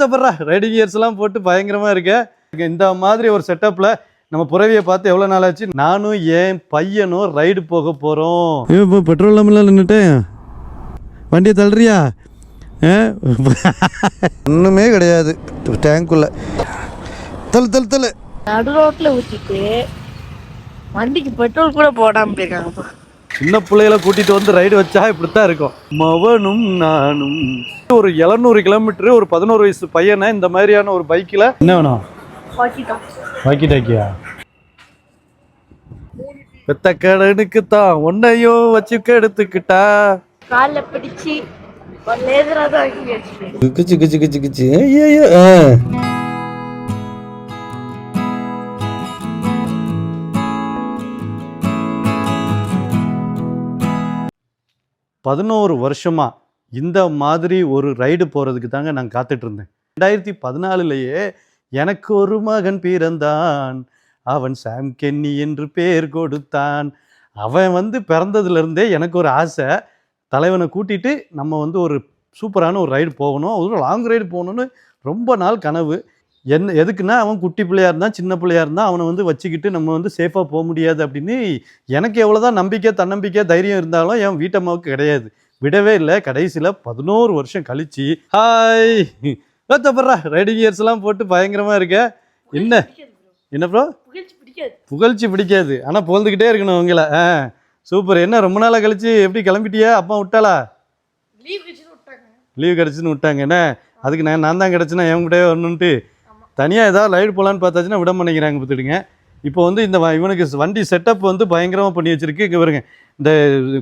தப்பறா riding years எல்லாம் போட்டு பயங்கரமா இருக்க. இந்த மாதிரி ஒரு செட்டப்ல நம்ம புறவியை பார்த்து எவ்வளோ நாள் ஆச்சு? நானும் என் பையனும் ரைடு போக போகிறோம் இப்போ பெட்ரோல் இல்லாமல் நின்றுட்டேன் வண்டியை தள்ளுறியா? ஒன்றுமே கிடையாது. டேங்க்குள்ள தள்ளு தள்ளு தள்ளு. நடு ரோட்ல ஊத்திட்டு வண்டிக்கு பெட்ரோல் கூட போடாம போயிருக்காங்கப்பா. சின்ன பிள்ளைகளை கூட்டிட்டு வந்து ரைடு வச்சா இப்படித்தான் இருக்கும். மவனும் நானும். ஒரு எழுநூறு கிலோமீட்டர் ஒரு பதினோரு வயசு பையனை இந்த மாதிரியான ஒரு பைக்கில் என்ன வேணும்? வாக்கி டாக்கியா? பெத்த கடனுக்கு தான் உன்னையும் வச்சு எடுத்துக்கிட்டா. காலில் பிடிச்சி கிச்சு கிச்சு கிச்சு கிச்சு. பதினோரு வருஷமாக இந்த மாதிரி ஒரு ரைடு போகிறதுக்கு தாங்க நான் காத்துட்ருந்தேன் ரெண்டாயிரத்தி பதினாலுலேயே எனக்கு ஒரு மகன் பிறந்தான். அவன் சாம் கென்னி என்று பேர் கொடுத்தான். அவன் வந்து பிறந்ததுலேருந்தே எனக்கு ஒரு ஆசை. தலைவனை கூட்டிகிட்டு நம்ம வந்து ஒரு சூப்பரான ஒரு ரைடு போகணும். ஒரு லாங் ரைடு போகணும்னு ரொம்ப நாள் கனவு. என்ன எதுக்குன்னா அவன் குட்டி பிள்ளையா இருந்தான் சின்ன பிள்ளையா இருந்தான் அவனை வந்து வச்சுக்கிட்டு நம்ம வந்து சேஃபாக போக முடியாது அப்படின்னு எனக்கு எவ்வளோதான் நம்பிக்கை தன்னம்பிக்கை தைரியம் இருந்தாலும் என் வீட்டம்மாவுக்கு கிடையாது. விடவே இல்லை. கடைசியில் பதினோரு வருஷம் கழிச்சு ஹாய் தப்பறா ரைடிங் இயர்ஸ் எல்லாம் போட்டு பயங்கரமா இருக்க. என்ன? என்ன ப்ரோ புகழ்ச்சி பிடிக்காது. ஆனால் புகழ்ந்துக்கிட்டே இருக்கணும் உங்களை ஆ சூப்பர் என்ன ரொம்ப நாளாக கழிச்சு எப்படி கிளம்பிட்டியா? அப்பா விட்டாளா? லீவ் கிடச்சுன்னு விட்டாங்க. என்ன? அதுக்கு நான் நான் தான் கிடச்சுன்னா என் கூடவே வரணுன்ட்டு தனியாக ஏதாவது ரைடு போகலான்னு பார்த்தாச்சுன்னா விட மாட்டேங்கிறாங்க பார்த்துடுங்க இப்போ வந்து இந்த வ- இவனுக்கு வண்டி செட்டப் வந்து பயங்கரமாக பண்ணி வச்சிருக்கு. இங்கே வருங்க இந்த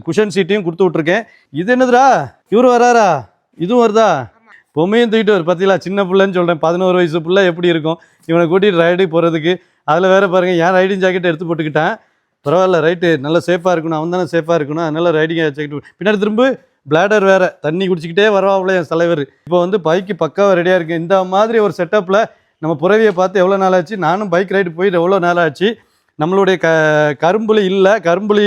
குஷன் சீட்டையும் கொடுத்து விட்ருக்கேன் இது என்னதுடா? இவர் வராரா? இதுவும் வருதா? பொம்மையும் தூக்கிட்டு வரும் பார்த்தீங்களா சின்ன பிள்ளைன்னு சொல்கிறேன் பதினோரு வயசு பிள்ளை எப்படி இருக்கும்? இவனை கூட்டிகிட்டு ரைடு போகிறதுக்கு அதில் வேறு பாருங்க. ஏன் ரைடிங் ஜாக்கெட் எடுத்து போட்டுக்கிட்டான். பரவாயில்ல ரைட்டு நல்லா சேஃபாக இருக்கணும். அவன் தானே சேஃபாக இருக்கணும். அதனால் ரைடிங் ஜாக்கெட் பின்னாடி திரும்ப. பிளாடர் வேறு. தண்ணி குடிச்சிக்கிட்டே வரவாப்புல என் தலைவர். இப்போ வந்து பைக்கு பக்காவாக ரெடியாக இருக்குது இந்த மாதிரி ஒரு செட்டப்பில் நம்ம புறவியை பார்த்து எவ்வளோ நாள் ஆச்சு நானும் பைக் ரைடு போயிட்டு எவ்வளோ நாள் ஆச்சு நம்மளுடைய க கரும்புலி இல்லை. கரும்புலி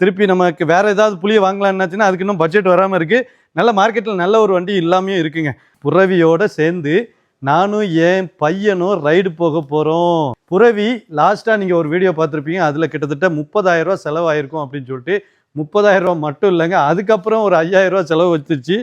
திருப்பி நமக்கு வேறு ஏதாவது புளியை வாங்கலான்னாச்சுன்னா அதுக்கு இன்னும் பட்ஜெட் வராமல் இருக்குது நல்ல மார்க்கெட்டில் நல்ல ஒரு வண்டி இல்லாமையும் இருக்குங்க. புறவியோட சேர்ந்து நானும் என் பையனும் ரைடு போக போகிறோம் புறவி லாஸ்ட்டாக நீங்கள் ஒரு வீடியோ பார்த்துருப்பீங்க. அதில் கிட்டத்தட்ட முப்பதாயிரரூவா செலவாயிருக்கும் அப்படின்னு சொல்லிட்டு முப்பதாயிரரூவா மட்டும் இல்லைங்க. அதுக்கப்புறம் ஒரு ஐயாயிரரூவா செலவு வச்சிருச்சு.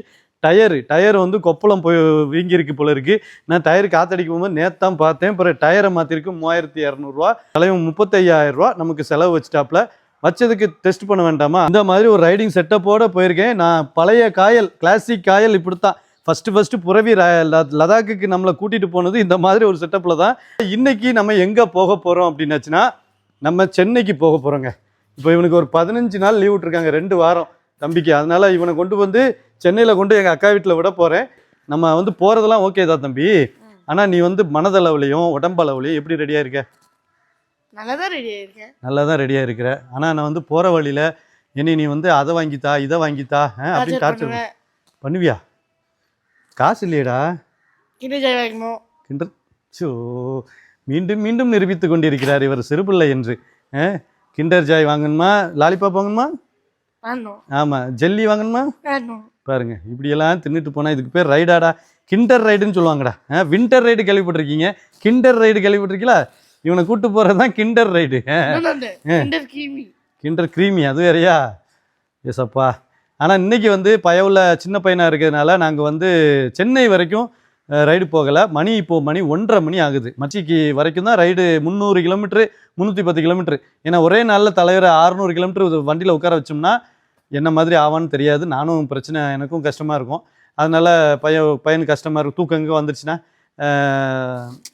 டயரு டயர் வந்து கொப்பளம் போய் வீங்கியிருக்கு போல இருக்கு. நான் டயர் காத்தடிக்கும் போது நேற்று தான் பார்த்தேன். பிறகு டயரை மாற்றிருக்கு மூவாயிரத்தி இரநூறுவா. தலைவன் முப்பத்தையாயிரம் ரூபா நமக்கு செலவு வச்சுட்டாப்ல. வச்சதுக்கு டெஸ்ட் பண்ண வேண்டாமா? இந்த மாதிரி ஒரு ரைடிங் செட்டப்போடு போயிருக்கேன். நான் பழைய காயல் கிளாசிக் காயல் இப்படித்தான். ஃபஸ்ட்டு ஃபஸ்ட்டு புறவி ர- ல- நம்மளை கூட்டிகிட்டு போனது இந்த மாதிரி ஒரு செட்டப்பில் தான். இன்றைக்கி நம்ம எங்கே போக போகிறோம் அப்படின்னாச்சுன்னா நம்ம சென்னைக்கு போக போகிறோங்க இப்போ இவனுக்கு ஒரு பதினஞ்சு நாள் லீவ் விட்ருக்காங்க ரெண்டு வாரம். தம்பிக்கு. அதனால இவனை கொண்டு வந்து சென்னையில் கொண்டு எங்கள் அக்கா வீட்டில் விட போகிறேன் நம்ம வந்து போகிறதெல்லாம் ஓகே தான் தம்பி. ஆனால் நீ வந்து மனதளவுலையும் உடம்பளவுலையும் எப்படி ரெடியாக இருக்க? நல்லா தான் ரெடி ஆயிருக்கேன் நல்லா தான் ரெடியாக இருக்கிற. ஆனால் நான் வந்து போகிற வழியில் என்னை நீ வந்து அதை வாங்கித்தா இதை வாங்கித்தா அப்படின்னு டார்ச்சர் பண்ணுவியா? காசு இல்லையேடா. கிண்டர் ஜாய் வாங்கணும் கிண்டர் சோ மீண்டும் மீண்டும் நிரூபித்து கொண்டிருக்கிறார் இவர் சிறுபிள்ளை என்று. கிண்டர் ஜாய் வாங்கணுமா? லாலிபாப் வாங்கணுமா? ஆமாம் ஜெல்லி வாங்கணுமா? பாருங்க இப்படியெல்லாம் தின்னுட்டு போனால் இதுக்கு பேர் ரைடாடா. கிண்டர் ரைடுன்னு சொல்லுவாங்கடா. வின்டர் ரைடு கேள்விப்பட்டிருக்கீங்க? கிண்டர் ரைடு கேள்விப்பட்டிருக்கீங்களா? இவனை கூட்டு போகிறது தான் கிண்டர் ரைடு கிண்டர் கிரீமி அது வேறயா? எஸ்அப்பா ஆனால் இன்னைக்கு வந்து பயவுள்ள சின்ன பையனாக இருக்கிறதுனால நாங்கள் வந்து சென்னை வரைக்கும் ரைடு போகலை. மணி இப்போ மணி ஒன்றரை மணி ஆகுது. மச்சிக்கு வரைக்கும் தான் ரைடு முந்நூறு கிலோமீட்ரு முந்நூற்றி பத்து கிலோமீட்ரு ஏன்னா ஒரே நாளில் தலைவர் அறுநூறு கிலோமீட்டர் வண்டியில் உட்கார வச்சோம்னா என்ன மாதிரி ஆவான்னு தெரியாது. நானும் பிரச்சனை எனக்கும் கஷ்டமாக இருக்கும். அதனால் பையன் பையனுக்கு கஷ்டமாக இருக்கும். தூக்கம் வந்துருச்சுன்னா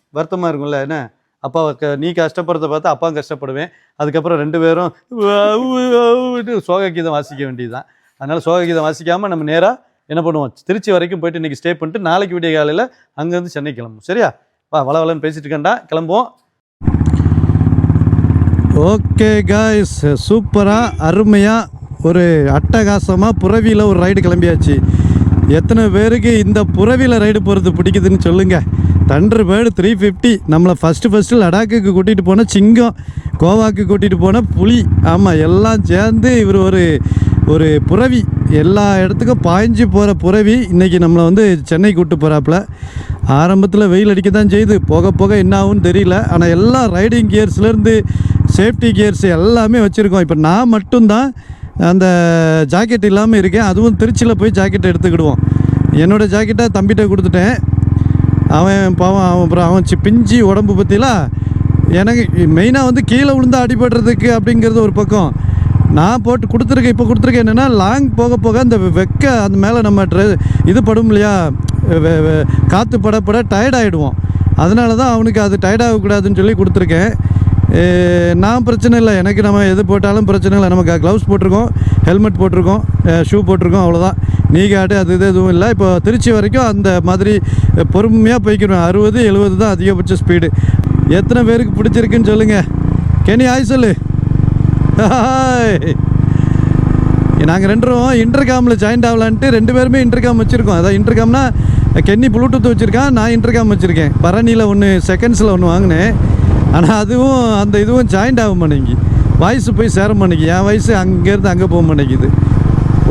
வருத்தமாக இருக்கும்ல என்ன? அப்பா க- நீ கஷ்டப்படுறத பார்த்து அப்பாவும் கஷ்டப்படுவேன். அதுக்கப்புறம் ரெண்டு பேரும் சோக கீதம் வாசிக்க வேண்டியதுதான். அதனால் சோக கீதம் வாசிக்காமல் நம்ம நேராக என்ன பண்ணுவோம்? திருச்சி வரைக்கும் போயிட்டு இன்னைக்கு ஸ்டே பண்ணிட்டு நாளைக்கு விடிய காலையில் அங்கேருந்து சென்னை கிளம்பும் சரியா? வா வள வளன்னு பேசிட்டு இருக்கேன்டா. கிளம்புவோம். ஓகே காய்ஸ் சூப்பராக அருமையாக ஒரு அட்டகாசமாக புறவியில் ஒரு ரைடு கிளம்பியாச்சு. எத்தனை பேருக்கு இந்த புறவியில் ரைடு போகிறது பிடிக்குதுன்னு சொல்லுங்கள் தண்டர் பேர்டு த்ரீ ஃபிஃப்டி நம்மளை ஃபஸ்ட்டு ஃபஸ்ட்டு லடாக்குக்கு கூட்டிகிட்டு போன சிங்கம் கோவாக்கு கூட்டிகிட்டு போன புலி ஆமாம் எல்லாம் சேர்ந்து இவர் ஒரு ஒரு புறவி. எல்லா இடத்துக்கும் பாய்ஞ்சு போகிற புறவி இன்றைக்கி நம்மளை வந்து சென்னை கூப்பிட்டு போகிறாப்புல ஆரம்பத்தில் வெயில் அடிக்க தான் செய்யுது போக போக என்ன ஆகும்னு தெரியல. ஆனால் எல்லா ரைடிங் கியர்ஸ்லேருந்து சேஃப்டி கியர்ஸ் எல்லாமே வச்சுருக்கோம். இப்போ நான் மட்டும்தான் அந்த ஜாக்கெட் இல்லாமல் இருக்கேன் அதுவும் திருச்சியில் போய் ஜாக்கெட் எடுத்துக்கிடுவோம். என்னோடய ஜாக்கெட்டை தம்பிகிட்ட கொடுத்துட்டேன். அவன் பாவம் அவன் அப்புறம் அவன் சி பிஞ்சி உடம்பு பற்றிலாம் எனக்கு மெயினாக வந்து கீழே விழுந்து அடிபடுறதுக்கு அப்படிங்கிறது ஒரு பக்கம். நான் போட்டு கொடுத்துருக்கேன் இப்போ கொடுத்துருக்கேன் என்னென்னா லாங் போக போக அந்த வெக்க அந்த மேலே நம்ம ட்ரெ இது படும் இல்லையா காற்று படப்பட டயர்டாகிடுவோம் அதனால தான் அவனுக்கு அது டயர்டாகக்கூடாதுன்னு சொல்லி கொடுத்துருக்கேன். நான் பிரச்சனை இல்லை. எனக்கு நம்ம எது போட்டாலும் பிரச்சனை இல்லை. நமக்கு க்ளவுஸ் போட்டிருக்கோம் ஹெல்மெட் போட்டிருக்கோம் ஷூ போட்டிருக்கோம் அவ்வளோதான் நீ காட்டு அது இது எதுவும் இல்லை. இப்போ திருச்சி வரைக்கும் அந்த மாதிரி பொறுமையாக போய்க்கிறோம் அறுபது எழுபது தான் அதிகபட்ச ஸ்பீடு எத்தனை பேருக்கு பிடிச்சிருக்குன்னு சொல்லுங்கள் கெனி ஆய் சொல்லு. நாங்கள் ரெண்டும் இன்டர்காமில் ஜாயின்ட் ஆகலான்ட்டு ரெண்டு பேருமே இன்டர்காம் வச்சுருக்கோம். அதான் இன்டர்காம்னா கென்னி ப்ளூடூத் வச்சுருக்கான் நான் இன்டர்காம் வச்சுருக்கேன். பரணியில் ஒன்று செகண்ட்ஸில் ஒன்று வாங்கினேன். ஆனால் அதுவும் அந்த இதுவும் ஜாயிண்ட் ஆக மாட்டேங்கி வாய்ஸ் போய் சேர மாட்டேங்கி என் வயசு அங்கேருந்து அங்கே போக மாட்டேங்குது.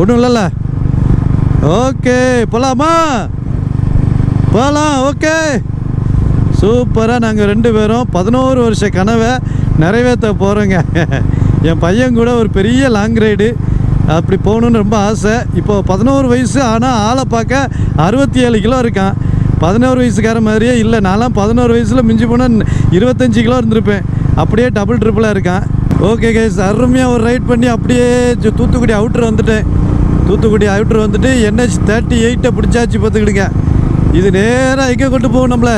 ஒன்றும் இல்லைல்ல? ஓகே போகலாமா போகலாம் ஓகே சூப்பராக நாங்கள் ரெண்டு பேரும் பதினோரு வருஷ கனவை நிறைவேற்ற போகிறோங்க என் பையன் கூட ஒரு பெரிய லாங் ரைடு அப்படி போகணுன்னு ரொம்ப ஆசை. இப்போ பதினோரு வயசு ஆனால் ஆளை பார்க்க அறுபத்தி ஏழு கிலோ இருக்கான். பதினோரு வயசுக்கார மாதிரியே இல்லை. நான்லாம் பதினோரு வயசில் மிஞ்சி போனால் இருபத்தஞ்சி கிலோ இருந்திருப்பேன். அப்படியே டபுள் ட்ரிப்பிளாக இருக்கான். ஓகே கைஸ் அருமையாக ஒரு ரைட் பண்ணி அப்படியே தூத்துக்குடி அவுட்ரு வந்துட்டேன். தூத்துக்குடி அவுட்ரு வந்துட்டு என்ஹெச் தேர்ட்டி எயிட்டை பிடிச்சாச்சு பார்த்துக்கிடுங்க. இது நேராக எங்கே கொண்டு போகும் நம்மளை?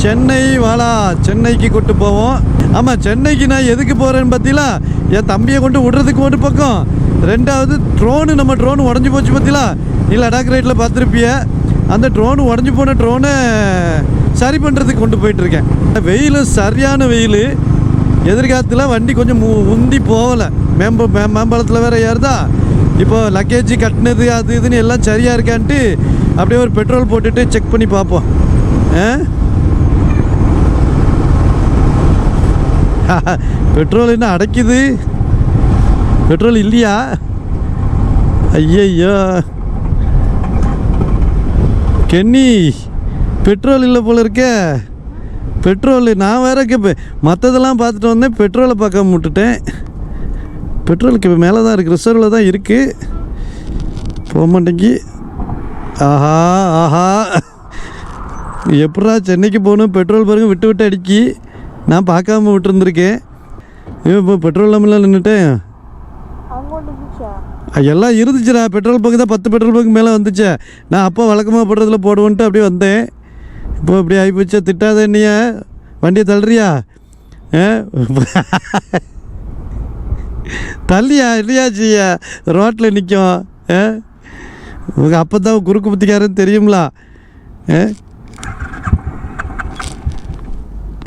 சென்னை வாலா சென்னைக்கு கொண்டு போவோம். ஆமாம் சென்னைக்கு நான் எதுக்கு போகிறேன்னு பார்த்தீங்களா? என் தம்பியை கொண்டு விடுறதுக்கு ஒரு பக்கம். ரெண்டாவது ட்ரோனு நம்ம ட்ரோன் உடஞ்சி போச்சு பார்த்தீங்களா? நீ லடாக் ரைட்டில் பார்த்துருப்பிய? அந்த ட்ரோன் உடஞ்சி போன ட்ரோனை சரி பண்ணுறதுக்கு கொண்டு போயிட்டுருக்கேன். வெயில் சரியான வெயில். எதிர்காலத்தில் வண்டி கொஞ்சம் மு- முந்தி போகலை. மேம்ப மேம்பாலத்தில் வேறு ஏறுதா? இப்போ லக்கேஜ் கட்டினது அது இதுன்னு எல்லாம் சரியாக இருக்கான்ட்டு அப்படியே ஒரு பெட்ரோல் போட்டுட்டு செக் பண்ணி பார்ப்போம். பெட்ரோல் என்ன அடைக்குது? பெட்ரோல் இல்லையா? ஐயையோ. கென்னி பெட்ரோல் இல்லை போல இருக்கே. பெட்ரோல் நான் வேற இப்போ மற்றதெல்லாம் பார்த்துட்டு வந்தேன். பெட்ரோலை பார்க்காம விட்டுட்டேன். பெட்ரோலுக்கு இப்போ மேலே தான் இருக்குது ரிசர்வில் தான் இருக்குது போக மாட்டேங்கி. ஆஹா ஆஹா. எப்படா சென்னைக்கு போகணும்? பெட்ரோல் பாருங்க விட்டு விட்டு அடிக்கி. நான் பார்க்காம விட்டுருந்துருக்கேன். இப்போ பெட்ரோல் இல்லாமல் நின்றுட்டேன் எல்லாம் இருந்துச்சுடா. பெட்ரோல் பங்கு தான் பத்து பெட்ரோல் பங்கு மேலே வந்துச்சு. நான் அப்போ வழக்கமாக போடுறதுல போடுவோன்ட்டு அப்படியே வந்தேன். இப்போ அப்படி ஆகிப்போச்சு திட்டாத என்னைய? வண்டியை தள்ளுறியா? ஆ? தள்ளியா? இல்லையாச்சியா ரோட்டில் நிற்கும் உங்கள் அப்போ தான் குறுக்கு புத்திக்காரன்னு தெரியுங்களா ஆ?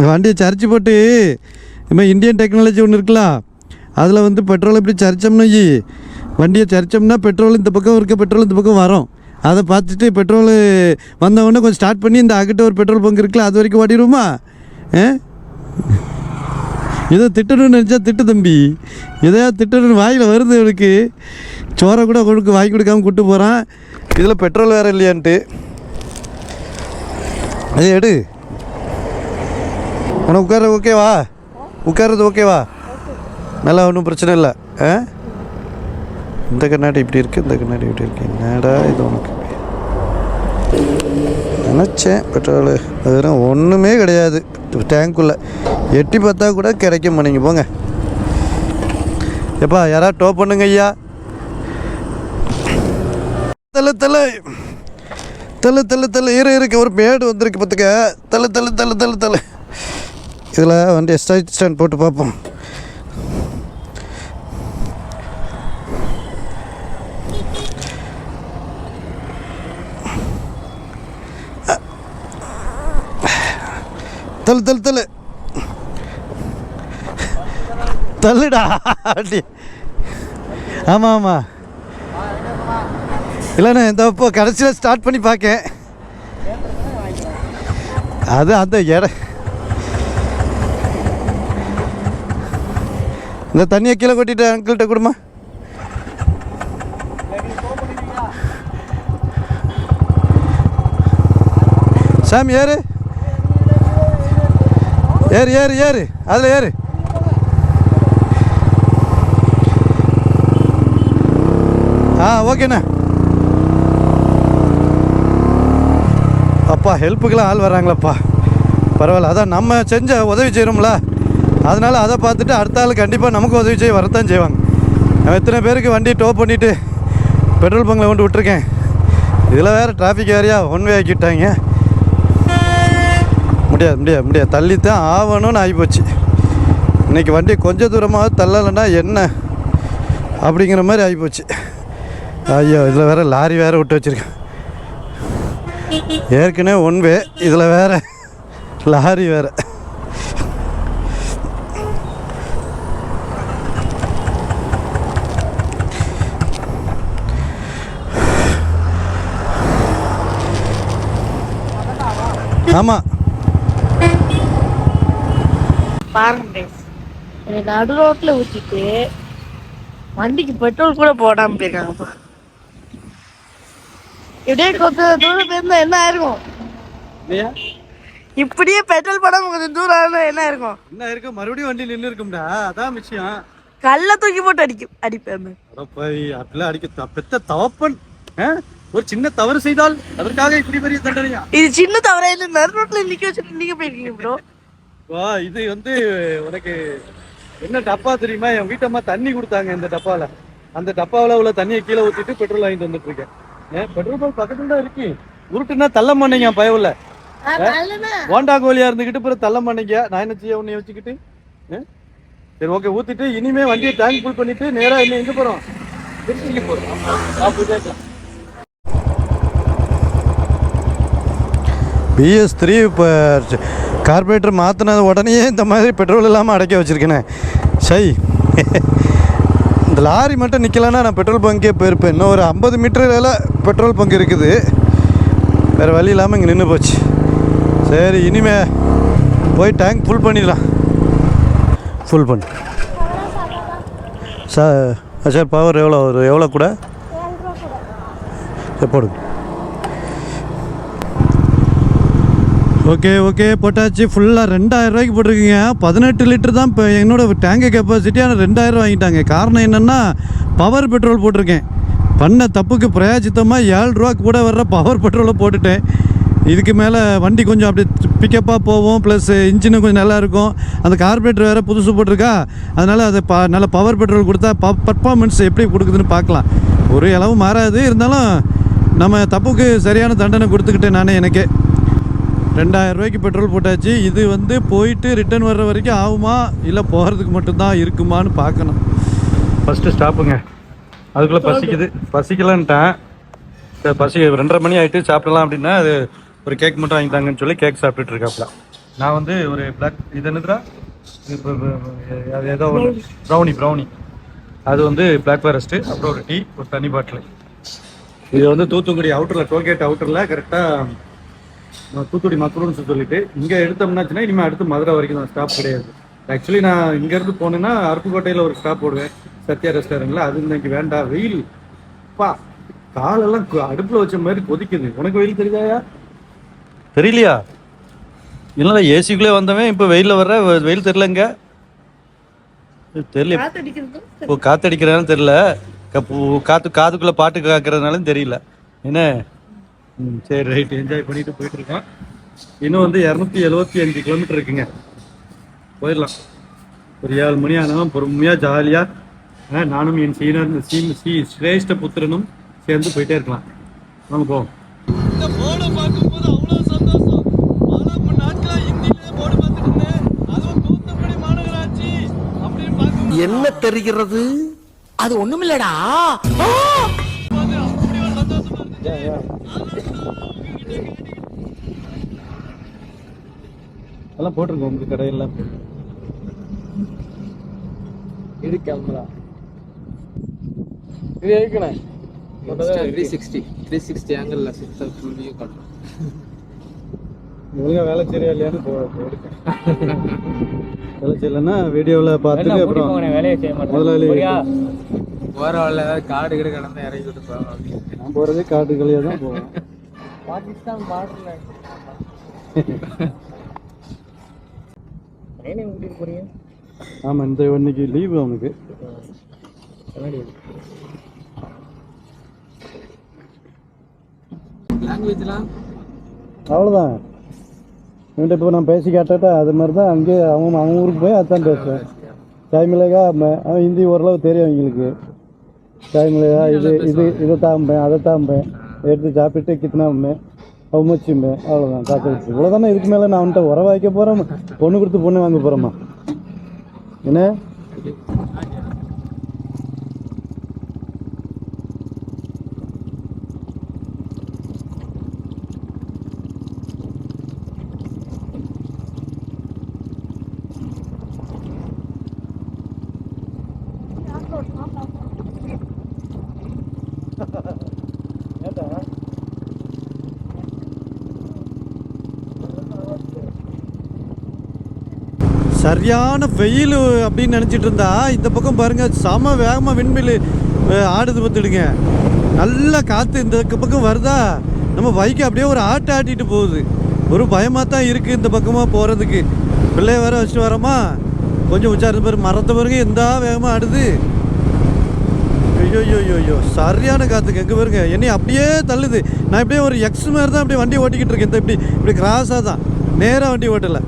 வண்டியை சரிச்சு போட்டு இப்போ இந்தியன் டெக்னாலஜி ஒன்று இருக்குல்ல? அதில் வந்து பெட்ரோல் எப்படி சரிச்சோம்னு வண்டியை சரிச்சோம்னா பெட்ரோல் இந்த பக்கம் இருக்க பெட்ரோல் இந்த பக்கம் வரும். அதை பார்த்துட்டு பெட்ரோல் வந்தவொடனே கொஞ்சம் ஸ்டார்ட் பண்ணி இந்த அகிட்ட ஒரு பெட்ரோல் பங்க் இருக்குல்ல அது வரைக்கும் ஓடிடுவோமா? ஆ ஏதோ திட்டணும்னு நினச்சா திட்டு தம்பி. எதையா திட்டணும்னு வாயில் வருது இவனுக்கு சோறை கூட கொடுக்க வாங்கி கொடுக்காம கூட்டு போகிறான் இதில் பெட்ரோல் வேறு இல்லையான்ட்டு. அது எடு. உனக்கு உட்கார ஓகேவா உட்கார்றது ஓகேவா நல்லா ஒன்றும் பிரச்சனை இல்லை. ஆ இந்த கண்ணாடி இப்படி இருக்குது இந்த கண்ணாடி இப்படி இருக்குது என்னடா இது உனக்கு? நினச்சேன் பெட்ரோலு. அதெல்லாம் ஒன்றுமே கிடையாது. டேங்க்குள்ளே எட்டி பார்த்தா கூட கிடைக்க மாட்டேங்க போங்க. எப்பா யாராவது டோ பண்ணுங்க ஐயா. தலை தலை தள்ளு தள்ளு தள்ளு. இரு இருக்கு. ஒரு மேடு வந்திருக்கு பார்த்துக்க. தள்ளு தள்ளு தள்ளு தள்ளு தள்ளு. இதில் வண்டி எக்ஸ்ட்ரா ஸ்டாண்ட் போட்டு பார்ப்போம். தள்ளு தள்ளு தள்ளு. தள்ளுடா. வண்டி ஆமாம் ஆமாம் இல்லைண்ணே இந்த இப்போ கடைசியில் ஸ்டார்ட் பண்ணி பார்க்கேன் அது அந்த இட இந்த தண்ணியை கீழே கொட்டிட்டு அங்கிள்கிட்ட கொடுமா. சாமி யாரு? ஏறு ஏறு ஏறு. அதில் ஏறு. ஆ ஓகேண்ணா. அப்பா ஹெல்ப்புக்கெலாம் ஆள் வராங்களப்பா பரவாயில்ல. அதான் நம்ம செஞ்ச உதவி செய்கிறோம்ல அதனால் அதை பார்த்துட்டு அடுத்த ஆள் கண்டிப்பாக நமக்கு உதவி செய்ய வரத்தான் செய்வாங்க. நான் எத்தனை பேருக்கு வண்டி டோ பண்ணிவிட்டு பெட்ரோல் பங்கில் கொண்டு விட்டுருக்கேன். இதில் வேறு டிராஃபிக் ஏரியா ஒன் வே ஆக்கிட்டாங்க. முடியாது முடியாது முடியாது. தள்ளித்தான் ஆகணும்னு ஆகிப்போச்சு. இன்றைக்கி வண்டி கொஞ்சம் தூரமாக தள்ளலைன்னா என்ன அப்படிங்கிற மாதிரி ஆகிப்போச்சு. ஐயோ இதில் வேறு லாரி வேறு விட்டு வச்சுருக்கேன். ஏற்கனவே ஒன் வே இதில் வேறு லாரி வேறு. ஆமாம் பாருங்க. நடு ரோட்ல ஊத்திட்டு வண்டிக்கு பெட்ரோல் கூட போடாம போயிருக்காங்கப்பா இப்படியே கொஞ்சம் தூரம் இருந்தா என்ன ஆயிருக்கும்? இப்படியே பெட்ரோல் போடாம கொஞ்சம் தூரம் இருந்தா என்ன இருக்கும் என்ன இருக்கு? மறுபடியும் வண்டி நின்று இருக்கும்டா. அதான் விஷயம். கல்ல தூக்கி போட்டு அடிக்கும் அடிப்பேன். அப்படிலாம் அடிக்க பெத்த தவப்பன்? ஒரு சின்ன தவறு செய்தால் அதற்காக இப்படி பெரிய தண்டனையா? இது சின்ன தவிர இல்ல நடு ரோட்ல நிக்க வச்சுட்டு நீங்க போயிருக்கீங்க ப்ரோ வா இது வந்து உனக்கு என்ன டப்பா தெரியுமா? என் வீட்டம்மா தண்ணி கொடுத்தாங்க இந்த டப்பால. அந்த டப்பாவில் உள்ள தண்ணியை கீழே ஊத்திட்டு பெட்ரோல் வாங்கிட்டு வந்துட்டு இருக்கேன். ஏன் பெட்ரோல் பங்க் பக்கத்துல தான் இருக்கு. உருட்டுனா தள்ள மாட்டீங்க பயவுல. ஓண்டா கோலியா இருந்துகிட்டு பிறகு தள்ள மாட்டீங்க. நான் என்ன செய்ய உன்னை வச்சுக்கிட்டு? சரி ஓகே ஊத்திட்டு இனிமே வண்டியை டேங்க் ஃபுல் பண்ணிட்டு நேரா இன்னும் எங்க போறோம்? திருச்சிக்கு போறோம். பிஎஸ் த்ரீ இப்போ கார்பரேட்டர் மாற்றினது உடனே இந்த மாதிரி பெட்ரோல் இல்லாமல் அடைக்க வச்சுருக்கேனே. சை. இந்த லாரி மட்டும் நிற்கலன்னா நான் பெட்ரோல் பங்கே போயிருப்பேன். இன்னும் ஒரு ஐம்பது மீட்டரில் பெட்ரோல் பங்க் இருக்குது. வேறு வழி இல்லாமல் இங்கே நின்று போச்சு. சரி இனிமே போய் டேங்க் ஃபுல் பண்ணிடலாம். ஃபுல் பண்ணு. சார் சார் பவர் எவ்வளோ ஒரு எவ்வளோ கூட? போடுங்க. ஓகே ஓகே போட்டாச்சு. ஃபுல்லாக ரெண்டாயிரம் ரூபாய்க்கு போட்டிருக்கீங்க. பதினெட்டு லிட்டர் தான் இப்போ என்னோட டேங்கு கெப்பாசிட்டி ஆனால் ரெண்டாயிரம் வாங்கிட்டாங்க. காரணம் என்னென்னா பவர் பெட்ரோல் போட்டிருக்கேன். பண்ண தப்புக்கு பிரயாச்சித்தமாக ஏழு ரூபா கூட வர்ற பவர் பெட்ரோலை போட்டுட்டேன். இதுக்கு மேலே வண்டி கொஞ்சம் அப்படி பிக்கப்பாக போவோம். ப்ளஸ் இன்ஜினும் கொஞ்சம் நல்லாயிருக்கும் அந்த கார்பரேட்டர் வேறு புதுசு போட்டிருக்கா. அதனால் அதை ப நல்ல பவர் பெட்ரோல் கொடுத்தா ப பர்ஃபார்மன்ஸ் எப்படி கொடுக்குதுன்னு பார்க்கலாம். ஒரு அளவு மாறாது. இருந்தாலும் நம்ம தப்புக்கு சரியான தண்டனை கொடுத்துக்கிட்டேன் நானே எனக்கே. ரெண்டாயிரம் ரூபாய்க்கு பெட்ரோல் போட்டாச்சு. இது வந்து போயிட்டு ரிட்டர்ன் வர்ற வரைக்கும் ஆகுமா? இல்லை போகிறதுக்கு மட்டும்தான் இருக்குமான்னு பார்க்கணும். ஃபஸ்ட்டு ஸ்டாப்புங்க அதுக்குள்ளே பசிக்குது. பசிக்கலன்ட்டேன். சரி பசி ரெண்டரை மணி ஆகிட்டு சாப்பிடலாம் அப்படின்னா அது ஒரு கேக் மட்டும் வாங்கி தாங்கன்னு சொல்லி கேக் சாப்பிட்டுட்டு இருக்காப்ல நான் வந்து ஒரு பிளாக் இது இப்ப- அது ஏதோ ஒரு ப்ரௌனி ப்ரௌனி அது வந்து பிளாக் ஃபாரஸ்ட்டு அப்புறம் ஒரு டீ ஒரு தண்ணி பாட்டில் இது வந்து தூத்துக்குடி அவுட்டரில் டோல்கேட் அவுட்டரில் கரெக்டாக தூத்துக்குடி மக்களுன்னு சொல்லிட்டு இங்கே எடுத்தோம்னாச்சுன்னா இனிமேல் அடுத்து மதுரை வரைக்கும் தான் ஸ்டாப் கிடையாது. ஆக்சுவலி நான் இங்கேருந்து போனேன்னா அருப்புக்கோட்டையில் ஒரு ஸ்டாப் போடுவேன். சத்யா ரெஸ்டாரண்ட்டில் அது இன்னைக்கு வேண்டாம் வெயில். பா காலெல்லாம் அடுப்புல வச்ச மாதிரி கொதிக்குது. உனக்கு வெயில் தெரியுதாயா? தெரியலையா? இல்லைல்ல ஏசிக்குள்ளே வந்தவன் இப்போ வெயிலில் வர்ற? வெயில் தெரிலங்க தெரியல. இப்போ காத்தடிக்கிறதுனால தெரியல. கப்பு- காத்து காதுக்குள்ள பாட்டு காக்கிறதுனாலும் தெரியல. என்ன? சரி ரைட் என்ஜாய் பண்ணிட்டு போயிட்டு இருக்கோம். இன்னும் வந்து இரநூத்தி எழுபத்தி அஞ்சு கிலோமீட்டர் இருக்குங்க. போயிடலாம். ஒரு ஏழு மணி ஆனாலும் பொறுமையாக ஜாலியாக நானும் என் சீனர் சீ சி சிரேஷ்ட புத்திரனும் சேர்ந்து போயிட்டே இருக்கலாம். வாங்க போவோம். இந்த போர்டை பார்க்கும்போது அவ்வளோ சந்தோஷம். பல நாட்களாக ஹிந்தியிலே போர்டு பார்த்துட்டு இருந்தேன். அதுவும் தூத்துக்குடி மாநகராட்சி அப்படின்னு பார்க்கும்போது என்ன தெரிகிறது? அது ஒண்ணுமில்லடா. அப்படி ஒரு சந்தோஷமா இருந்துச்சு. எல்லாம் போட்டிருக்கோம் உங்க கடையெல்லாம் இது கேமரா இது எதுக்குண்ணே? த்ரீ சிக்ஸ்டி த்ரீ சிக்ஸ்டி ஆங்கிளில் சிக்ஸ் ஃபுல் வியூ காட்டும் ஒழுங்கா வேலை சரியா இல்லையான்னு. வேலை செய்யலைன்னா வீடியோவில் பார்த்துட்டு அப்புறம் வேலையை செய்ய முதலாளி போகிற வழியில் ஏதாவது காடு கீடு கடந்து இறங்கி விட்டு போகலாம் அப்படின்னு. நான் போகிறதே காட்டு கழியாக தான் போவேன் பாகிஸ்தான் பார்டரில் பையனை கூட்டிட்டு போறீங்க? ஆமாம் இந்த இன்னைக்கு லீவு அவனுக்கு லாங்குவேஜ்லாம் அவ்வளோதான் இவன்ட்ட இப்போ நான் பேசி கேட்டாட்டா அது மாதிரி தான் அங்கே அவன் அவன் ஊருக்கு போய் அதான் பேசுவேன் சாய் அவன் ஹிந்தி ஓரளவு தெரியும் அவங்களுக்கு சாய் இது இது இதை தாம்பேன் அதை தாம்பேன் எடுத்து சாப்பிட்டு கித்தனாம்பேன் அவமச்சும்பேன் அவ்வளோதான் காக்க இவ்வளோதானே இதுக்கு மேலே நான் அவன்கிட்ட உரம் வைக்க போகிறேன் பொண்ணு கொடுத்து பொண்ணு வாங்க போகிறேம்மா என்ன? சரியான வெயில் அப்படின்னு நினச்சிட்டு இருந்தா இந்த பக்கம் பாருங்க செம வேகமாக விண்மில் ஆடுது பார்த்துடுங்க. நல்ல காற்று இந்த பக்கம் வருதா? நம்ம பைக்கை அப்படியே ஒரு ஆட்டை ஆட்டிட்டு போகுது. ஒரு பயமாக தான் இருக்குது இந்த பக்கமாக போகிறதுக்கு பிள்ளைய வேற வச்சுட்டு வரோமா? கொஞ்சம் உச்சாரத்து பாரு மரத்தை பாருங்க எந்த வேகமாக ஆடுது. ஐயோ ஐயோ ஐயோ சரியான காற்றுக்கு எங்கே பாருங்க என்னை அப்படியே தள்ளுது. நான் இப்படியே ஒரு எக்ஸ் மாதிரி தான் அப்படியே வண்டி ஓட்டிக்கிட்டு இருக்கேன். இந்த இப்படி இப்படி கிராஸாக தான். நேராக வண்டி ஓட்டலை.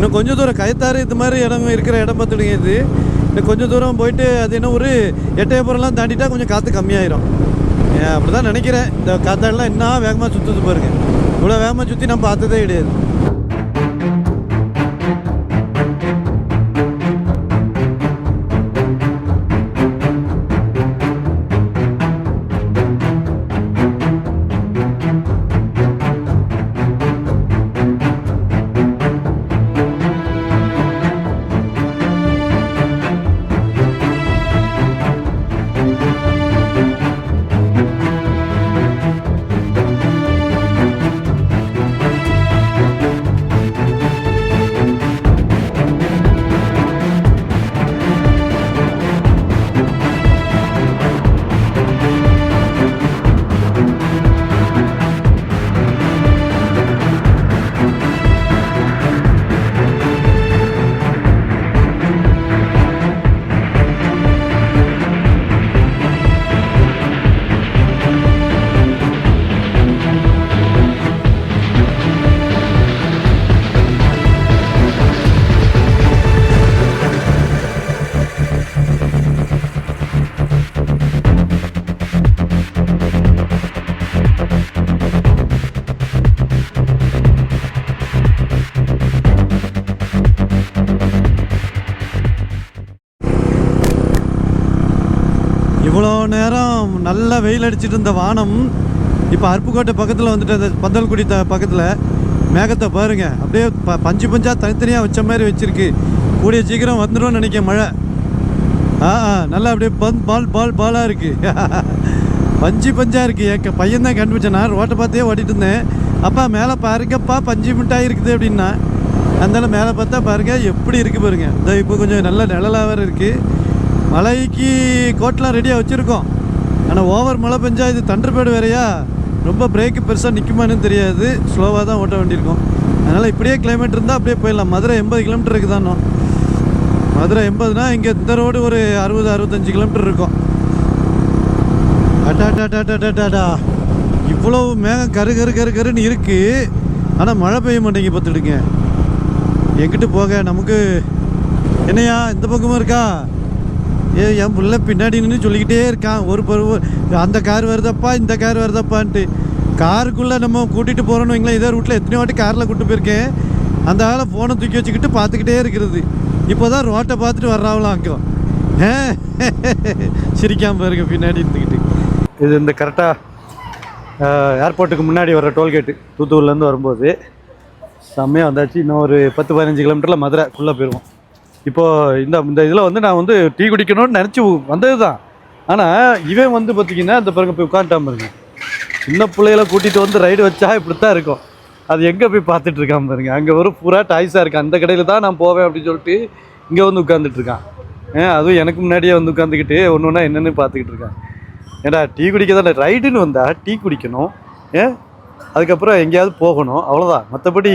இன்னும் கொஞ்சம் தூரம் கயத்தாறு இது மாதிரி இடம் இருக்கிற இடம் பார்த்துடுங்க இது. இன்னும் கொஞ்சம் தூரம் போயிட்டு அது என்ன ஒரு எட்டயபுரம்லாம் தாண்டிட்டா கொஞ்சம் காற்று கம்மியாயிரும். அப்படி தான் நினைக்கிறேன். இந்த காத்தாடெலாம் என்ன வேகமாக சுற்றுது பாருங்க. இவ்வளோ வேகமாக சுற்றி நான் பார்த்ததே கிடையாது. நல்லா வெயில் அடிச்சிட்டு இருந்த வானம் இப்போ அருப்புக்கோட்டை பக்கத்தில் வந்துட்டு அந்த பந்தல்குடி த பக்கத்தில் மேகத்தை பாருங்க. அப்படியே ப பஞ்சு பஞ்சாக தனித்தனியாக வச்ச மாதிரி வச்சுருக்கு. கூடிய சீக்கிரம் வந்துடும் நினைக்க மழை. ஆ ஆ நல்லா அப்படியே பந்த் பால் பால் பாலாக இருக்குது பஞ்சு பஞ்சாக இருக்குது ஏக்க பையன் தான் கண்டுபிடிச்சேன். நான் ரோட்டை பார்த்தே ஓட்டிட்டு இருந்தேன். அப்பா மேலே பாருங்கப்பா பஞ்சு மிட்டாய் இருக்குது அப்படின்னா. அதனால மேலே பார்த்தா பாருங்க எப்படி இருக்குது பாருங்க. இந்த இப்போ கொஞ்சம் நல்ல நிழலாக வேறு இருக்குது மழைக்கு கோட்லாம் ரெடியாக வச்சுருக்கோம். ஆனால் ஓவர் மழை பெஞ்சால் இது தண்டர்பேடு வேறையா? ரொம்ப பிரேக்கு பெருசாக நிற்குமான்னு தெரியாது. ஸ்லோவாக தான் ஓட்ட வேண்டியிருக்கும். அதனால் இப்படியே கிளைமேட் இருந்தால் அப்படியே போயிடலாம். மதுரை எண்பது கிலோமீட்டர் இருக்குதானோ மதுரை எண்பதுனா இங்கே இந்த ரோடு ஒரு அறுபது அறுபத்தஞ்சு கிலோமீட்டர் இருக்கும். அடாடாடாடாடாடா இவ்வளவு மேகம் கரு கரு கரு கருன்னு இருக்குது ஆனால் மழை பெய்ய மாட்டேங்க பார்த்துடுங்க. எங்கிட்டு போக? நமக்கு என்னையா? இந்த பக்கமும் இருக்கா? ஏ என் புள்ள பின்னாடி நின்று சொல்லிக்கிட்டே இருக்கான். ஒரு பருவ அந்த கார் வருதப்பா இந்த கார் வருதப்பான்ட்டு. காருக்குள்ளே நம்ம கூட்டிகிட்டு போகிறோன்னு வைங்களேன் இதே ரூட்டில் எத்தனையோ வாட்டி காரில் கூட்டு போயிருக்கேன். அந்த ஆளை ஃபோனை தூக்கி வச்சுக்கிட்டு பார்த்துக்கிட்டே இருக்கிறது. இப்போ தான் ரோட்டை பார்த்துட்டு வர்றாவலாம் அங்கே. சிரிக்காமல் பாருங்க பின்னாடி இருந்துக்கிட்டு. இது இந்த கரெக்டாக ஏர்போர்ட்டுக்கு முன்னாடி வர டோல்கேட்டு தூத்துக்குடிலேருந்து வரும்போது. செம்மையாக வந்தாச்சு. இன்னும் ஒரு பத்து பதினஞ்சு கிலோமீட்டரில் மதுரை மதுரைக்குள்ளே போயிடுவோம் இப்போது இந்த இந்த இதில் வந்து நான் வந்து டீ குடிக்கணும்னு நினச்சி வந்தது தான் ஆனால் இவன் வந்து பார்த்தீங்கன்னா இந்த பிறகு போய் உட்காந்துட்டாம பாருங்க. சின்ன பிள்ளைகளை கூட்டிகிட்டு வந்து ரைடு வச்சா இப்படி தான் இருக்கும். அது எங்கே போய் பார்த்துட்டு இருக்கான் பாருங்க. அங்கே ஒரு பூரா டாய்ஸாக இருக்குது அந்த கடையில் தான் நான் போவேன் அப்படின்னு சொல்லிட்டு இங்கே வந்து உட்காந்துட்டு இருக்கான். ஏன்? அதுவும் எனக்கு முன்னாடியே வந்து உட்காந்துக்கிட்டு ஒன்று ஒன்றா என்னென்னு பார்த்துக்கிட்டு இருக்கான். ஏடா டீ குடிக்க தானே? ரைடுன்னு வந்தால் டீ குடிக்கணும். ஏன்? அதுக்கப்புறம் எங்கேயாவது போகணும். அவ்வளோதான் மற்றபடி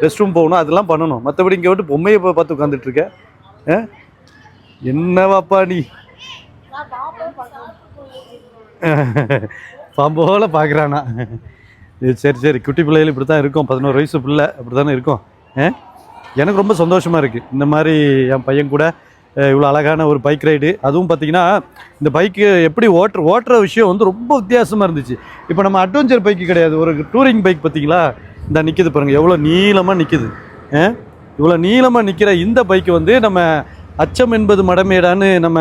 ரெஸ்ட் ரூம் போகணும் அதெல்லாம் பண்ணணும். மற்றபடி இங்கே விட்டு பொம்மையை பா- பார்த்து உட்காந்துட்டு இருக்க ஆ? என்னவாப்பா நீ? பாம்போல பார்க்குறானா சரி சரி. குட்டி பிள்ளைகள் இப்படி தான் இருக்கும். பதினோரு வயசு பிள்ளை அப்படி தானே இருக்கும். ஆ? எனக்கு ரொம்ப சந்தோஷமாக இருக்குது இந்த மாதிரி என் பையன் கூட இவ்வளோ அழகான ஒரு பைக் ரைடு அதுவும் பார்த்தீங்கன்னா இந்த பைக்கு எப்படி ஓட்டுற ஓட்டுற விஷயம் வந்து ரொம்ப வித்தியாசமாக இருந்துச்சு. இப்போ நம்ம அட்வென்ச்சர் பைக்கு கிடையாது. ஒரு டூரிங் பைக் பார்த்தீங்களா இந்த நிற்கிது பாருங்கள் எவ்வளோ நீளமாக நிற்கிது இவ்வளோ நீளமாக நிற்கிற இந்த பைக்கு வந்து நம்ம அச்சம் என்பது மடமேடான்னு நம்ம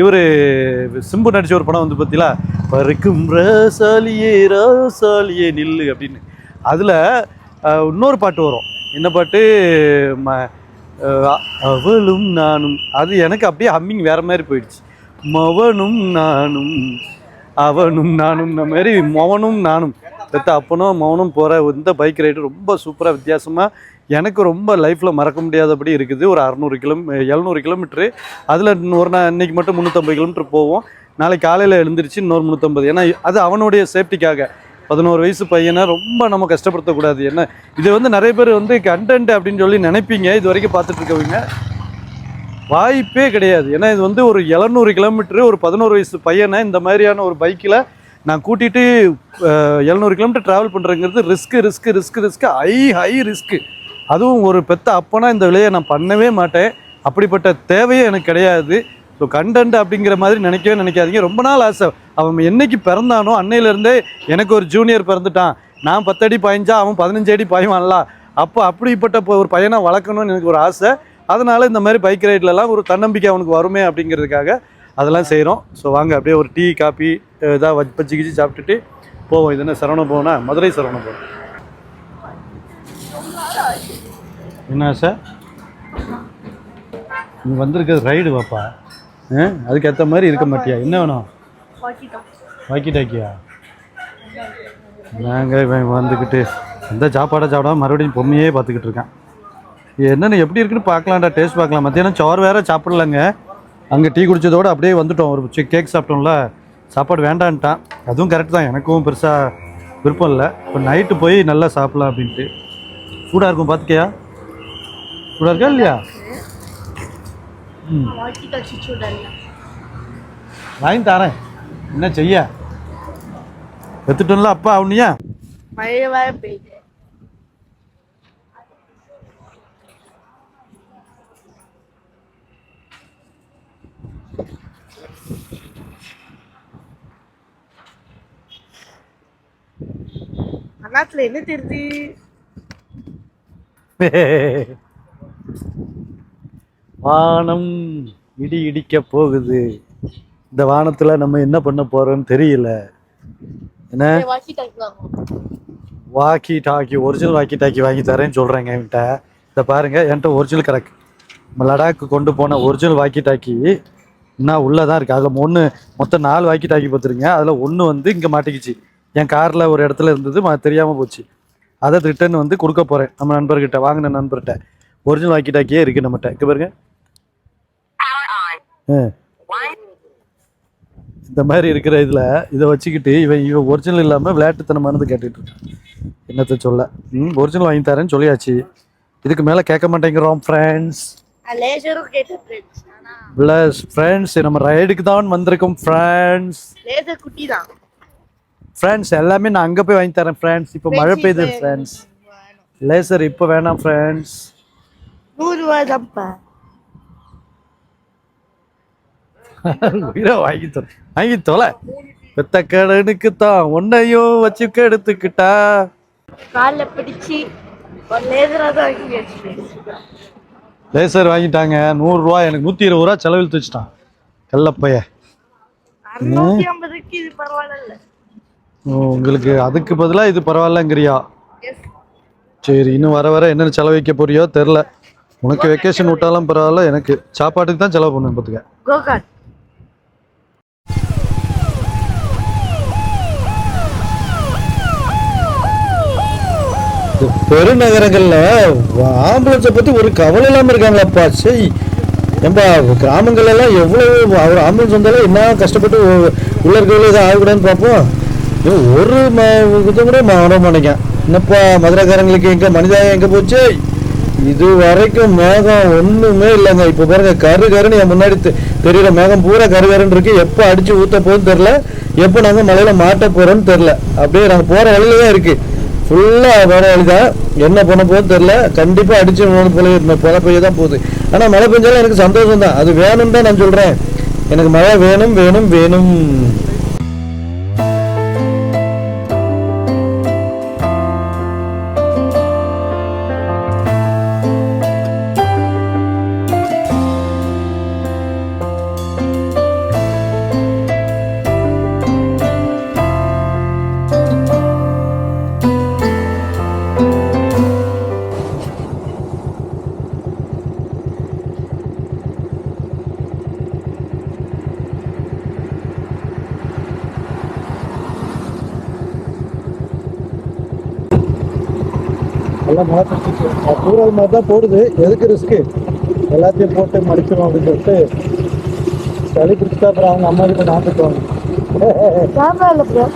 இவர் சிம்பு நடிச்ச ஒரு படம் வந்து பார்த்தீங்களா? பறக்கும் ரசாலியே ரசாலியே நில்லு அப்படின்னு. அதில் இன்னொரு பாட்டு வரும். என்ன பாட்டு? ம அவளும் நானும். அது எனக்கு அப்படியே ஹம்மிங் வேறு மாதிரி போயிடுச்சு. மவனும் நானும் அவனும் நானும் இந்த மாதிரி மவனும் நானும். பெத்த அப்பனும் மௌனும் போகிற இந்த பைக் ரைடு ரொம்ப சூப்பராக வித்தியாசமாக எனக்கு ரொம்ப லைஃப்பில் மறக்க முடியாதபடி இருக்குது. ஒரு அறநூறு கிலோ எழுநூறு கிலோமீட்ரு அதில் ஒரு நாள் இன்றைக்கி மட்டும் முந்நூற்றம்பது கிலோமீட்டர் போவோம். நாளைக்கு காலையில் எழுந்திரிச்சு இன்னொரு முந்நூற்றம்பது ஏன்னா அது அவனுடைய சேஃப்டிக்காக பதினோரு வயசு பையனை ரொம்ப நம்ம கஷ்டப்படுத்தக்கூடாது. என்ன இது வந்து நிறைய பேர் வந்து கண்டென்ட் அப்படின்னு சொல்லி நினைப்பீங்க. இது வரைக்கும் பார்த்துட்டு இருக்கவங்க. வாய்ப்பே கிடையாது. ஏன்னா இது வந்து ஒரு எழுநூறு கிலோமீட்டரு ஒரு பதினோரு வயசு பையனை இந்த மாதிரியான ஒரு பைக்கில் நான் கூட்டிகிட்டு எழுநூறு kilometre travel பண்ணுறங்கிறது risk risk risk risk high high risk அதுவும் ஒரு பெத்த அப்போனா இந்த விலையை நான் பண்ணவே மாட்டேன். அப்படிப்பட்ட தேவையே எனக்கு கிடையாது. ஸோ கண்டென்ட் அப்படிங்கிற மாதிரி நினைக்கவே நினைக்காதீங்க. ரொம்ப நாள் ஆசை. அவன் என்றைக்கு பிறந்தானோ அன்னையிலேருந்தே எனக்கு ஒரு ஜூனியர் பிறந்துட்டான். நான் பத்தடி பாய்ஞ்சா அவன் பதினஞ்சு அடி பாய்வான்ல. அப்போ அப்படிப்பட்ட இப்போ ஒரு பையனை வளர்க்கணும்னு எனக்கு ஒரு ஆசை. அதனால் இந்த மாதிரி பைக் ரைட்லலாம் ஒரு தன்னம்பிக்கை அவனுக்கு வருமே அப்படிங்கிறதுக்காக அதெல்லாம் செய்கிறோம் ஸோ வாங்க அப்படியே ஒரு டீ காப்பி இதாக வச்சு கிச்சி சாப்பிட்டுட்டு போவோம். இது என்ன சரவணம் போனா மதுரை சரவணம் போவோம் என்ன சார் நீ வந்திருக்கிறது ரைடு வாப்பா ஆ அதுக்கேற்ற மாதிரி இருக்க மாட்டியா? என்ன வேணும்? வாக்கி டாக்கியா நாங்கள் இவன் வந்துக்கிட்டு எந்த சாப்பாடை சாப்பிடாம மறுபடியும் பொம்மையே பார்த்துக்கிட்டு இருக்கேன். என்னென்ன எப்படி இருக்குன்னு பார்க்கலாம்டா டேஸ்ட் பார்க்கலாம். மத்தியானம் சோறு வேறு சாப்பிட்லங்க. அங்கே டீ குடித்ததோடு அப்படியே வந்துட்டோம். ஒரு சி- கேக் சாப்பிட்டோம்ல. சாப்பாடு வேண்டான்ட்டான். அதுவும் கரெக்ட் தான். எனக்கும் பெருசாக விருப்பம் இல்லை. இப்போ நைட்டு போய் நல்லா சாப்பிட்லாம் அப்படின்ட்டு. சூடாக இருக்கும் பார்த்துக்கியா சூடாக இருக்கா இல்லையா? ம். வாங்கி தரேன். என்ன செய்ய? எடுத்துட்டோம்ல அப்பா அவனியா மழை பெய்யுது அண்ணாத்துல என்ன தெரியுது? வானம் இடி இடிக்க போகுது. இந்த வானத்துல நம்ம என்ன பண்ண போறோம்னு தெரியல. என்ன? Walkie talkie original walkie talkie வாங்கி தரேன்னு சொல்றேங்க என்கிட்ட. இதை பாருங்க என்கிட்ட ஒரிஜினல் கரெக்ட் நம்ம லடாக்கு கொண்டு போன ஒரிஜினல் வாக்கி டாக்கி இன்னும் உள்ளதான் இருக்கு. அதில் ஒன்று மொத்தம் நாலு வாக்கி டாக்கி பார்த்துருங்க. அதில் ஒன்று வந்து இங்கே மாட்டிக்கிச்சு. என் காரில் ஒரு இடத்துல இருந்தது ம- தெரியாம போச்சு. அதை ரிட்டர்ன் வந்து கொடுக்க போறேன். நம்ம நண்பர்கிட்ட வாங்கின நண்பர்கிட்ட. ஒரிஜினல் வாக்கி டாக்கியே இருக்கு நம்மகிட்ட. இங்கே பாருங்க. இந்த மாதிரி இருக்கிற இதில் இதை வச்சுக்கிட்டு இவன் இவன் ஒரிஜினல் இல்லாமல் விளையாட்டுத்தனமானது கேட்டுட்டு இருக்கான். என்னத்தை சொல்ல? ம் ஒரிஜினல் வாங்கி தரேன்னு சொல்லியாச்சு. இதுக்கு மேலே கேட்க மாட்டேங்கிறோம் ஃப்ரெண்ட்ஸ் ப்ளஸ் ஃப்ரெண்ட்ஸ் நம்ம ரைடுக்கு தான் வந்திருக்கோம் ஃப்ரெண்ட்ஸ் லேசர் குட்டி தான். ஃப்ரெண்ட்ஸ் எல்லாமே நான் அங்கே போய் வாங்கி தரேன் ஃப்ரெண்ட்ஸ் இப்போ மழை பெய்யுது ஃப்ரெண்ட்ஸ் லேசர் இப்போ வேணாம் ஃப்ரெண்ட்ஸ் நூறு ரூபாய் தான்ப்பா உயிரை வாங்கி தர வாங்கி தொலை. பெத்த கடனுக்கு தான் உன்னையும் வச்சு கெடுத்துக்கிட்டா. காலில் பிடிச்சி லேசர் வாங்கிட்டாங்க நூறுரூவா எனக்கு நூற்றி இருபது ரூபா செலவில் வச்சுட்டான் கல்லப்பைய ஐம்பதுக்கு இது பரவாயில்ல. உங்களுக்கு அதுக்கு பதிலாக இது பரவாயில்லங்கிறியா? எஸ் சரி இன்னும் வர வர என்னென்ன செலவழிக்க போறியோ தெரில. உனக்கு வெக்கேஷன் விட்டாலும் பரவாயில்ல எனக்கு சாப்பாட்டுக்கு தான் செலவு பண்ணுவேன் பார்த்துக்க பெருநகரங்கள்ல ஆம்புலன்ஸை பத்தி ஒரு கவலை இல்லாம இருக்காங்களாப்பா? சரி ஏம்பா கிராமங்கள்ல எல்லாம் எவ்வளவு அவர் ஆம்புலன்ஸ் வந்தாலும் என்ன கஷ்டப்பட்டு உள்ள இருக்கவங்களே இதை ஆகக்கூடாதுன்னு பார்ப்போம். ஒரு ம கூட ம- வர மாட்டேங்க என்னப்பா மதுரைக்காரங்களுக்கு எங்கே மனிதாயம் எங்கே போச்சு? இது வரைக்கும் மேகம் ஒன்றுமே இல்லைங்க. இப்போ பாருங்க கரு கருன்னு என் முன்னாடி தெ- தெரியுற மேகம் பூரா கரு கருன்னு இருக்கு. எப்போ அடிச்சு ஊற்ற போகுதுன்னு தெரில. எப்போ நாங்கள் மலையில் மாட்ட போகிறோன்னு தெரில. அப்படியே நாங்கள் போகிற வழியில தான் இருக்குது ஃபுல்லாக வர வழி தான் என்ன பண்ண போகுதுன்னு தெரில. கண்டிப்பாக அடிச்சு போல மழை பெய்ய தான் போகுது. ஆனால் மழை பெஞ்சாலும் எனக்கு சந்தோஷம் தான் அது வேணும் தான் நான் சொல்கிறேன் எனக்கு மழை வேணும் வேணும் வேணும். எல்லாம் பிடிச்சிச்சு தூரல் மாதிரி தான் போடுது. எதுக்கு ரிஸ்க்கு எல்லாத்தையும் போட்டு மடிச்சிடும் அப்படின்னு சொல்லிட்டு சளி பிடிச்சிட்டா அப்புறம் அவங்க அம்மா கிட்ட திட்டுவாங்க கேமரா இல்லை ப்ரோ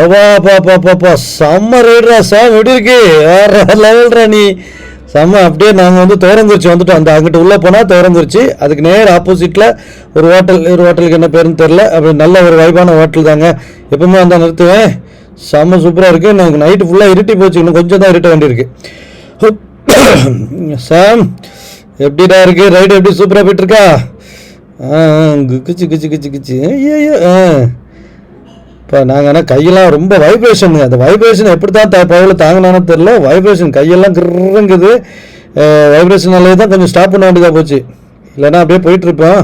நல்லா இருக்கு அப்பா பாப்பா பாப்பா செம்ம ரைடுரா சாம் எப்படி இருக்கு? வேற லெவல்ரா நீ. செம்ம அப்படியே நாங்கள் வந்து திறந்துருச்சு வந்துட்டோம். அந்த அங்கிட்ட உள்ளே போனால் திறந்துருச்சு. அதுக்கு நேர் ஆப்போசிட்டில் ஒரு ஹோட்டல் ஒரு ஹோட்டலுக்கு என்ன பேருன்னு தெரில அப்படி நல்ல ஒரு வைபான ஹோட்டல் தாங்க. எப்பவுமே அந்த நிறுத்துவேன். செம்ம சூப்பராக இருக்குது எனக்கு நைட்டு ஃபுல்லாக இருட்டி போச்சு. இன்னும் கொஞ்சம் தான் இருட்ட வேண்டியிருக்கு. சாம் எப்படிடா இருக்கு? ரைடு எப்படி சூப்பராக போயிட்டுருக்கா ஆ ஆ, கிச்சு கிச்சு கிச்சு கிச்சு. ஐயோ ஆ. இப்போ நாங்கள் ஆனால் கையெல்லாம் ரொம்ப வைப்ரேஷனுங்க அந்த வைப்ரேஷன் எப்படி தான் த பவரில் தாங்கினானு தெரில வைப்ரேஷன் கையெல்லாம் கிருங்குது வைப்ரேஷனாலே தான் கொஞ்சம் ஸ்டாப் பண்ண வேண்டியதாக போச்சு. இல்லைன்னா அப்படியே போயிட்டுருப்போம்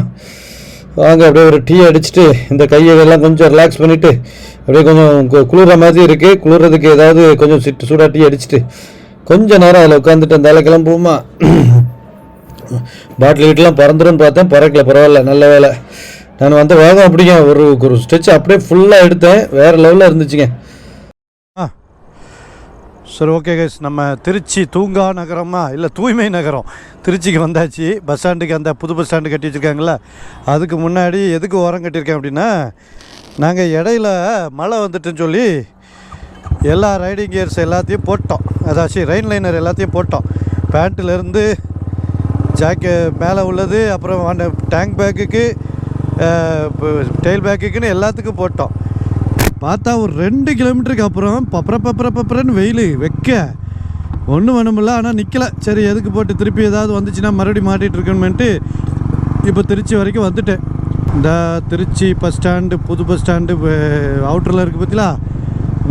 வாங்க அப்படியே ஒரு டீ அடிச்சுட்டு இந்த கையை எல்லாம் கொஞ்சம் ரிலாக்ஸ் பண்ணிவிட்டு அப்படியே கொஞ்சம் கு- குளிர்ற மாதிரி இருக்குது குளிர்றதுக்கு ஏதாவது கொஞ்சம் சிட்டு சூடாக டீ அடிச்சுட்டு கொஞ்சம் நேரம் அதில் உட்காந்துட்டு அந்த வேலை கிளம்புவோமா? பாட்டில் வீட்டெலாம் பறந்துடும் பார்த்தேன். பறக்கல பரவாயில்ல நல்ல வேலை. நான் வந்த வேகம் அப்படிங்க ஒரு ஒரு ஸ்டெச் அப்படியே ஃபுல்லாக எடுத்தேன். வேறு லெவலில் இருந்துச்சுங்க. ஆ. சரி ஓகே கைஸ் நம்ம திருச்சி தூங்கா நகரமா? இல்லை தூய்மை நகரம். திருச்சிக்கு வந்தாச்சு. பஸ் ஸ்டாண்டுக்கு அந்த புது பஸ் ஸ்டாண்டு கட்டி வச்சுருக்காங்களே அதுக்கு முன்னாடி எதுக்கு ஓரம் கட்டியிருக்கேன் அப்படின்னா நாங்கள் இடையில மழை வந்துட்டுன்னு சொல்லி எல்லா ரைடிங் கியர்ஸ் எல்லாத்தையும் போட்டோம். அதாச்சும் ரெயின் லைனர் எல்லாத்தையும் போட்டோம். பேண்ட்டுலேருந்து ஜாக்கெ மேலே உள்ளது அப்புறம் அந்த டேங்க் பேக்குக்கு டெயில் பேக்குக்குன்னு எல்லாத்துக்கும் போட்டோம். பார்த்தா ஒரு ரெண்டு கிலோமீட்டருக்கு அப்புறம் பப்பர பப்பர பப்பரன்னு வெயில் வைக்க. ஒன்றும் வேணுமில்ல ஆனால் நிற்கலை சரி எதுக்கு போட்டு திருப்பி ஏதாவது வந்துச்சுன்னா மறுபடியும் மாட்டிகிட்டு இருக்கணுமென்ட்டு இப்போ திருச்சி வரைக்கும் வந்துட்டேன். இந்த திருச்சி பஸ் ஸ்டாண்டு புது பஸ் ஸ்டாண்டு அவுட்டரில் இருக்குது பார்த்தீங்களா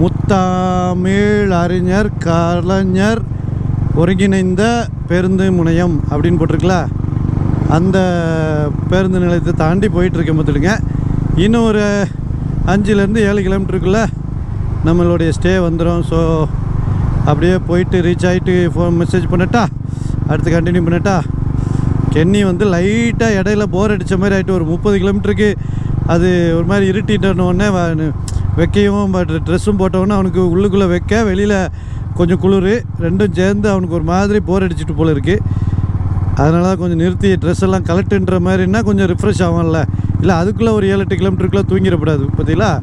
முத்தாமிழ் அறிஞர் கலைஞர் ஒருங்கிணைந்த பேருந்து முனையம் அப்படின்னு போட்டிருக்கலாம் அந்த பேருந்து நிலையத்தை தாண்டி போயிட்டுருக்கேன் பார்த்துடுங்க இன்னும் ஒரு அஞ்சுலேருந்து ஏழு கிலோமீட்டருக்குள்ளே நம்மளுடைய ஸ்டே வந்துடும் ஸோ அப்படியே போயிட்டு ரீச் ஆகிட்டு ஃபோன் மெசேஜ் பண்ணட்டா அடுத்து கண்டினியூ பண்ணட்டா கென்னி வந்து லைட்டாக இடையில போர் அடித்த மாதிரி ஆகிட்டு ஒரு முப்பது கிலோமீட்டருக்கு அது ஒரு மாதிரி இருட்டிட்டோன்னே வைக்கையும் பட் ட்ரெஸ்ஸும் போட்டோன்னே அவனுக்கு உள்ளுக்குள்ளே வைக்க வெளியில் கொஞ்சம் குளிர் ரெண்டும் சேர்ந்து அவனுக்கு ஒரு மாதிரி போர் அடிச்சிட்டு போல இருக்குது அதனால தான் கொஞ்சம் நிறுத்தி ட்ரெஸ் எல்லாம் கலெக்டுன்ற மாதிரின்னா கொஞ்சம் ரிஃப்ரெஷ் ஆகும்ல. இல்லை அதுக்குள்ளே ஒரு ஏழு எட்டு கிலோமீட்டருக்குள்ளே தூங்கிடக்கூடாது பார்த்தீங்களா?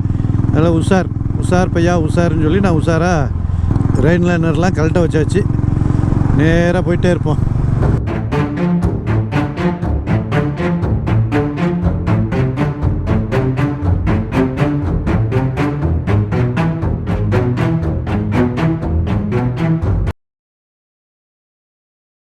அதனால் உஷார் உஷார் பையா உஷாருன்னு சொல்லி நான் உஷாராக ரெயின் லைனர்லாம் கலெக்டாக வச்சாச்சு. நேராக போயிட்டே இருப்போம்.